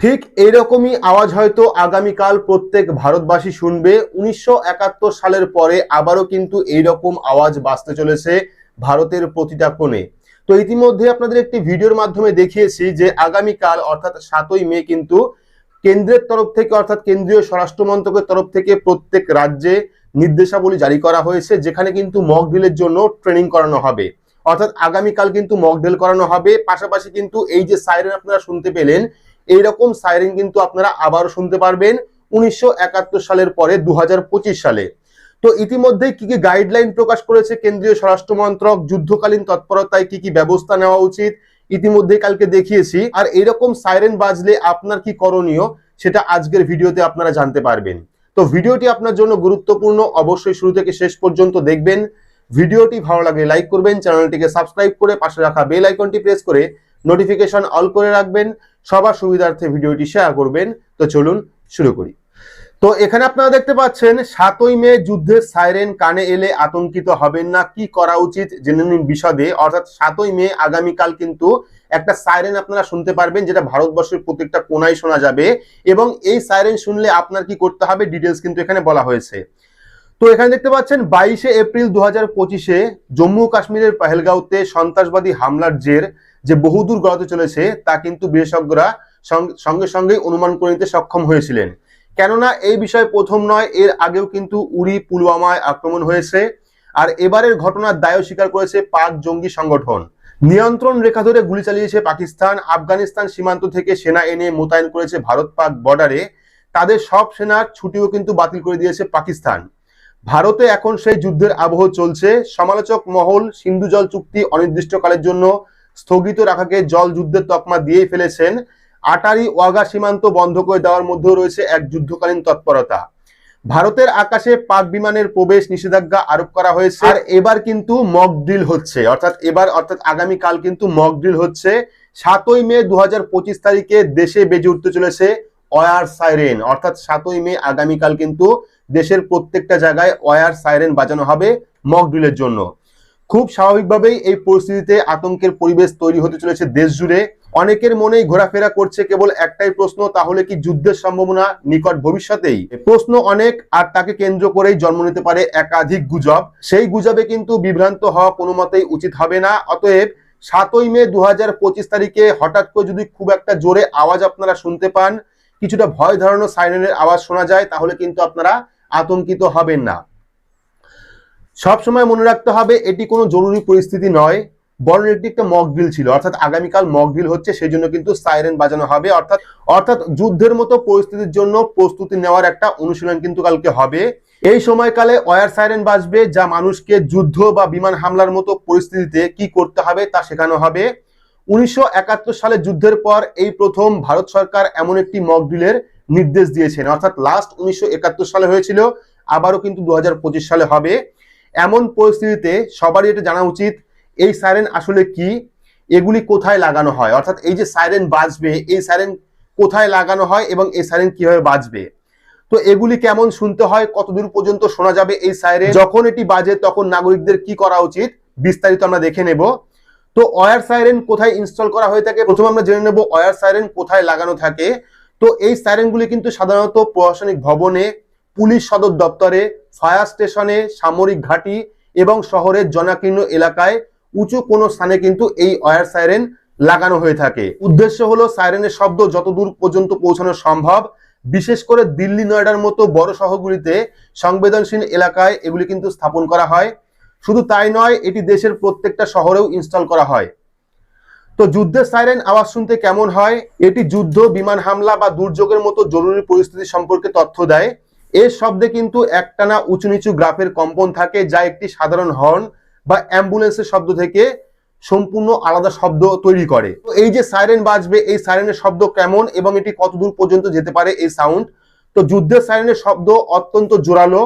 ঠিক এইরকমই আওয়াজ হয়তো আগামীকাল প্রত্যেক ভারতবাসী শুনবে। উনিশশো একাত্তর সালের পরে আবারও কিন্তু এইরকম আওয়াজ বাঁচতে চলেছে ভারতের প্রতিটা কোণে। তো ইতিমধ্যে আপনাদের একটি ভিডিওর মাধ্যমে দেখিয়েছি যে আগামীকাল অর্থাৎ সাতই মে কিন্তু কেন্দ্রের তরফ থেকে অর্থাৎ কেন্দ্রীয় স্বরাষ্ট্র মন্ত্রকের তরফ থেকে প্রত্যেক রাজ্যে নির্দেশাবলী জারি করা হয়েছে, যেখানে কিন্তু মক ড্রিলের জন্য ট্রেনিং করানো হবে। অর্থাৎ আগামীকাল কিন্তু মক ড্রিল করানো হবে। পাশাপাশি কিন্তু এই যে সাইরেন আপনারা শুনতে পেলেন এইরকম সাইরেন কিন্তু আপনারা আবারও শুনতে পারবেন উনিশশো একাত্তর সালের পরে দুহাজার পঁচিশ সালে। তো ইতিমধ্যে কি কি গাইডলাইন প্রকাশ করেছে কেন্দ্রীয় স্বরাষ্ট্র মন্ত্রক, যুদ্ধকালীন তৎপরতায় কি কি ব্যবস্থা নেওয়া উচিত, ইতিমধ্যে কালকে দেখিয়েছি। আর এরকম সাইরেন বাজলে আপনার কি করণীয়, সেটা আজকের ভিডিওতে আপনারা জানতে পারবেন। তো ভিডিওটি আপনার জন্য গুরুত্বপূর্ণ, অবশ্যই শুরু থেকে শেষ পর্যন্ত দেখবেন। ভিডিওটি ভালো লাগলে লাইক করবেন, চ্যানেলটিকে সাবস্ক্রাইব করে পাশে রাখা বেল আইকনটি প্রেস করে নোটিফিকেশন অল করে রাখবেন, সবার সুবিধার্থে ভিডিওটি শেয়ার করবেন। তো চলুন শুরু করি। তো এখানে আপনারা দেখতে পাচ্ছেন, সাতই মে যুদ্ধের সাইরেন কানে এলে আতঙ্কিত হবেন না, কি করা উচিত জেনে নিন বিশদে। অর্থাৎ সাতই মে আগামীকাল কিন্তু একটা সাইরেন আপনারা শুনতে পারবেন, যেটা ভারতবর্ষের প্রত্যেকটা কোনায় শোনা যাবে। এবং এই সাইরেন শুনলে আপনার কি করতে হবে ডিটেলস কিন্তু এখানে বলা হয়েছে। তো এখানে দেখতে পাচ্ছেন, বাইশে এপ্রিল দু হাজার পঁচিশে জম্মু কাশ্মীরের পেহেলগাঁওতে সন্ত্রাসবাদী হামলার জের। যে বহুদূর গড়াতে চলেছে, তা কিন্তু বিশেষজ্ঞরা সঙ্গে সঙ্গে অনুমান করে নিতে সক্ষম হয়েছিলেন। কেননা এই বিষয় প্রথম নয়, এর আগেও কিন্তু উড়ি পুলওয়ামায় আক্রমণ হয়েছে, আর এবারের ঘটনার দায় স্বীকার করেছে পাক জঙ্গি সংগঠন। নিয়ন্ত্রণ রেখা ধরে গুলি চালিয়েছে পাকিস্তান, আফগানিস্তান সীমান্ত থেকে সেনা এনে মোতায়েন করেছে ভারত পাক বর্ডারে। তাদের সব সেনার ছুটিও কিন্তু বাতিল করে দিয়েছে পাকিস্তান। ভারতে এখন সেই যুদ্ধের আবহ চলছে। সমালোচক মহল, সিন্ধু জল চুক্তি অনির্দিষ্টকালের জন্য স্থগিত রাখাকে জল যুদ্ধের তকমা দিয়ে ফেলেছেন। আটারি ওয়াগা সীমান্ত বন্ধ করে দেওয়ার মধ্যেও রয়েছে এক যুদ্ধকালীন তৎপরতা। ভারতের আকাশে পাক বিমানের প্রবেশ নিষেধাজ্ঞা আরোপ করা হয়েছে। আর এবার কিন্তু মক ড্রিল হচ্ছে। অর্থাৎ এবার অর্থাৎ আগামী কাল কিন্তু মক ড্রিল হচ্ছে। সাতই মে দু হাজার পঁচিশ তারিখে দেশে বেজে উঠতে চলেছে ওয়ার সাইরেন। অর্থাৎ সাতই মে আগামীকাল কিন্তু দেশের প্রত্যেকটা জায়গায় অয়ার সাইরেন বাজানো হবে মক ড্রিলের জন্য। খুব স্বাভাবিকভাবেই এই পরিস্থিতিতে আতঙ্কের পরিবেশ তৈরি হতে চলেছে দেশ জুড়ে অনেকের মনেই ঘোরাফেরা করছে কেবল একটাই প্রশ্ন, তাহলে কি যুদ্ধের সম্ভাবনা নিকট ভবিষ্যতেই? প্রশ্ন অনেক, আর তাকে কেন্দ্র করেই জন্ম নিতে পারে একাধিক গুজব। সেই গুজবে কিন্তু বিভ্রান্ত হওয়া কোনো মতেই উচিত হবে না। অতএব সাতই মে দু হাজার পঁচিশ তারিখে হঠাৎ করে যদি খুব একটা জোরে আওয়াজ আপনারা শুনতে পান, কিছুটা ভয় ধরানো সাইরেনের আওয়াজ শোনা যায়, তাহলে কিন্তু আপনারা আতঙ্কিত হবেন না। সব সময় মনে রাখতে হবে, এটি কোনো জরুরি পরিস্থিতি নয়। বরং এটি একটা মক ড্রিল ছিল। অর্থাৎ আগামীকাল মক ড্রিল হচ্ছে সেই জন্য কিন্তু সাইরেন বাজানো হবে। অর্থাৎ অর্থাৎ যুদ্ধের মতো পরিস্থিতির জন্য প্রস্তুতি নেওয়ার একটা অনুশীলন কিন্তু কালকে হবে। এই সময়কালে ওয়ার সাইরেন বাজবে, যা মানুষকে যুদ্ধ বা বিমান হামলার মতো পরিস্থিতিতে কি করতে হবে তা শেখানো হবে। উনিশশো একাত্তর সালে যুদ্ধের পর এই প্রথম ভারত সরকার এমন একটি মক ড্রিলের নির্দেশ দিয়েছেন। অর্থাৎ লাস্ট উনিশশো একাত্তর সালে হয়েছিল, আবারও কিন্তু দু হাজার পঁচিশ সালে হবে। এমন পরিস্থিতিতে সবারই এটা জানা উচিত, এই সাইরেন আসলে কি, এগুলি কোথায় লাগানো হয়? অর্থাৎ এই যে সাইরেন বাজবে, এই সাইরেন কোথায় লাগানো হয় এবং এই সাইরেন কীভাবে বাজবে? তো এগুলি কেমন শুনতে হয়, কতদূর পর্যন্ত শোনা যাবে এই সাইরেন যখন এটি বাজে তখন নাগরিকদের কি করা উচিত? বিস্তারিত আমরা দেখে নেব। তো ওয়ার সাইরেন কোথায় ইনস্টল করা হয়ে থাকে? প্রথমে আমরা জেনে নেব ওয়ার সাইরেন কোথায় লাগানো থাকে। তো এই সাইরেনগুলি কিন্তু সাধারণত প্রশাসনিক ভবনে, পুলিশ সদর দপ্তরে ফায়ার স্টেশনে সামরিক ঘাঁটি এবং শহরের জনাকীর্ণ এলাকায় উঁচু কোনো স্থানে কিন্তু এই ওয়ার সাইরেন লাগানো হয়ে থাকে। উদ্দেশ্য হলো সাইরেনের শব্দ যতদূর পর্যন্ত পৌঁছানো সম্ভব। বিশেষ করে দিল্লি নয়ডার মতো বড় শহরগুলিতে সংবেদনশীল এলাকায় এগুলি কিন্তু স্থাপন করা হয়। শুধু তাই নয়, এটি দেশের প্রত্যেকটা শহরেও ইনস্টল করা হয়। তো যুদ্ধের সাইরেন আওয়াজ শুনতে কেমন হয়? এটি যুদ্ধ, বিমান হামলা বা দুর্যোগের মতো জরুরি পরিস্থিতি সম্পর্কে তথ্য দেয়। এর শব্দে কিন্তু একটানা উঁচু নিচু গ্রাফের কম্পন থাকে, যা একটি সাধারণ হর্ন বা অ্যাম্বুলেন্সের শব্দ থেকে সম্পূর্ণ আলাদা শব্দ তৈরি করে। তো এই যে সাইরেন বাজবে, এই সাইরেনের শব্দ কেমন এবং এটি কতদূর পর্যন্ত যেতে পারে এই সাউন্ড? তো যুদ্ধের সাইরেনের শব্দ অত্যন্ত জোরালো।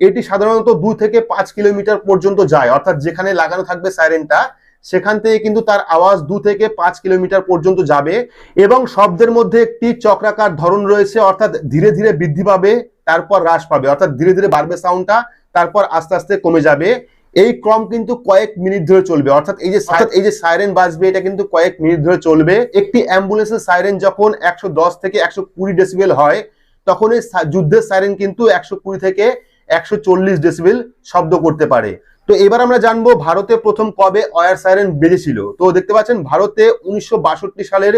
এটি সাধারণত দু থেকে পাঁচ কিলোমিটার পর্যন্ত যায়, অর্থাৎ যেখানে লাগানো থাকবে সাইরেনটা, সেখান থেকে কিন্তু তার আওয়াজ দু থেকে পাঁচ কিলোমিটার পর্যন্ত যাবে এবং শব্দের মধ্যে একটি চক্রাকার ধরন রয়েছে, অর্থাৎ ধীরে ধীরে বৃদ্ধি পাবে। তারপর হ্রাস পাবে। অর্থাৎ ধীরে ধীরে বাড়বে সাউন্ডটা তারপর আস্তে আস্তে কমে যাবে। এই ক্রম কিন্তু কয়েক মিনিট ধরে চলবে। অর্থাৎ এই যে এই যে সাইরেন বাজবে এটা কিন্তু কয়েক মিনিট ধরে চলবে। একটি অ্যাম্বুলেন্সের সাইরেন যখন একশো দশ থেকে একশো কুড়ি ডেসিবেল হয় তখন এই যুদ্ধের সাইরেন কিন্তু একশো কুড়ি থেকে একশো চল্লিশ ডেসিবেল শব্দ করতে পারে। তো এবার আমরা জানব ভারতে প্রথম কবে অয়ার সাইরেন বেজেছিল। তো দেখতে পাচ্ছেন ভারতে উনিশশো বাষট্টি সালের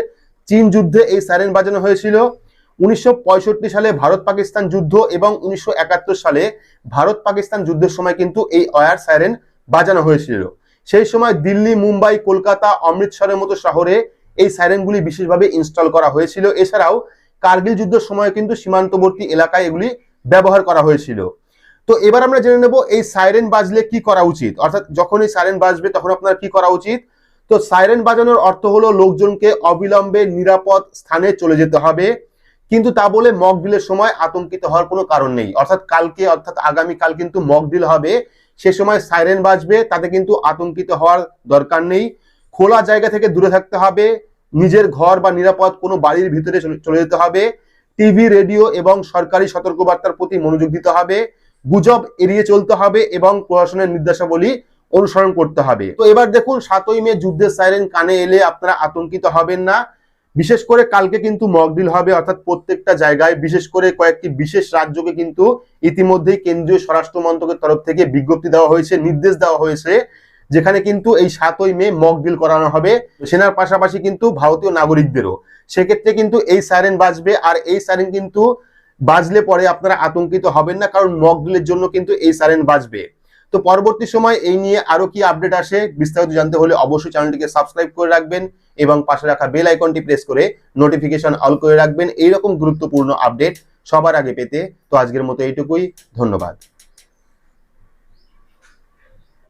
চীন যুদ্ধে এই সাইরেন বাজানো হয়েছিল। উনিশশো পঁয়ষট্টি সালে ভারত পাকিস্তান যুদ্ধ এবং উনিশশো একাত্তর সালে ভারত পাকিস্তান যুদ্ধের সময় কিন্তু এই অয়ার সাইরেন বাজানো হয়েছিল। সেই সময় দিল্লি, মুম্বাই, কলকাতা, অমৃতসরের মতো শহরে এই সাইরেনগুলি বিশেষভাবে ইনস্টল করা হয়েছিল। এছাড়াও কার্গিল যুদ্ধের সময় কিন্তু সীমান্তবর্তী এলাকায় এগুলি ব্যবহার করা হয়েছিল। তো এবার আমরা জেনে নেব এই সাইরেন বাজলে কি করা উচিত? অর্থাৎ যখন এই সাইরেন বাজবে তখন আপনার কি করা উচিত? তো সাইরেন বাজানোর অর্থ হলো লোকজনকে অবিলম্বে নিরাপদ স্থানে চলে যেতে হবে। কিন্তু তা বলে মক ডিলের সময় আতঙ্কিত হওয়ার কোনো কারণ নেই। অর্থাৎ কালকে, অর্থাৎ আগামী কাল কিন্তু মক ডিল হবে। সে সময় সাইরেন বাজবে, তাতে কিন্তু আতঙ্কিত হওয়ার দরকার নেই। খোলা জায়গা থেকে দূরে থাকতে হবে। নিজের ঘর বা নিরাপদ কোনো বাড়ির ভিতরে চলে যেতে হবে। টিভি রেডিও এবং সরকারি সতর্কবার্তার প্রতি মনোযোগ দিতে হবে। গুজব এড়িয়ে চলতে হবে এবং প্রশাসনের নির্দেশাবলী অনুসরণ করতে হবে। তো এবার দেখুন, সাতই মে যুদ্ধের সাইরেন কানে এলে আপনারা আতঙ্কিত হবেন না। বিশেষ করে কালকে কিন্তু মকডিল হবে, অর্থাৎ প্রত্যেকটা জায়গায় বিশেষ করে কয়েকটি বিশেষ রাজ্যকে কিন্তু ইতিমধ্যেই কেন্দ্রীয় স্বরাষ্ট্র মন্ত্রকের তরফ থেকে বিজ্ঞপ্তি দেওয়া হয়েছে, নির্দেশ দেওয়া হয়েছে, যেখানে কিন্তু এই সাতই মে মকডিল করানো হবে। সেনার পাশাপাশি কিন্তু ভারতীয় নাগরিকদেরও। সেক্ষেত্রে কিন্তু এই সাইরেন বাজবে আর এই সাইরেন কিন্তু বাজলে পরে আপনারা আতঙ্কিত হবেন না, কারণ মকডিলের জন্য কিন্তু এই সাইরেন বাজবে। তো পরবর্তী সময় এই নিয়ে আরও কি আপডেট আসে বিস্তারিত জানতে হলে অবশ্যই চ্যানেলটিকে সাবস্ক্রাইব করে রাখবেন এবং পাশে রাখা বেল আইকনটি প্রেস করে নোটিফিকেশন অল করে রাখবেন। এইরকম গুরুত্বপূর্ণ আপডেট সবার আগে পেতে। তো আজকের মতো এইটুকুই। ধন্যবাদ।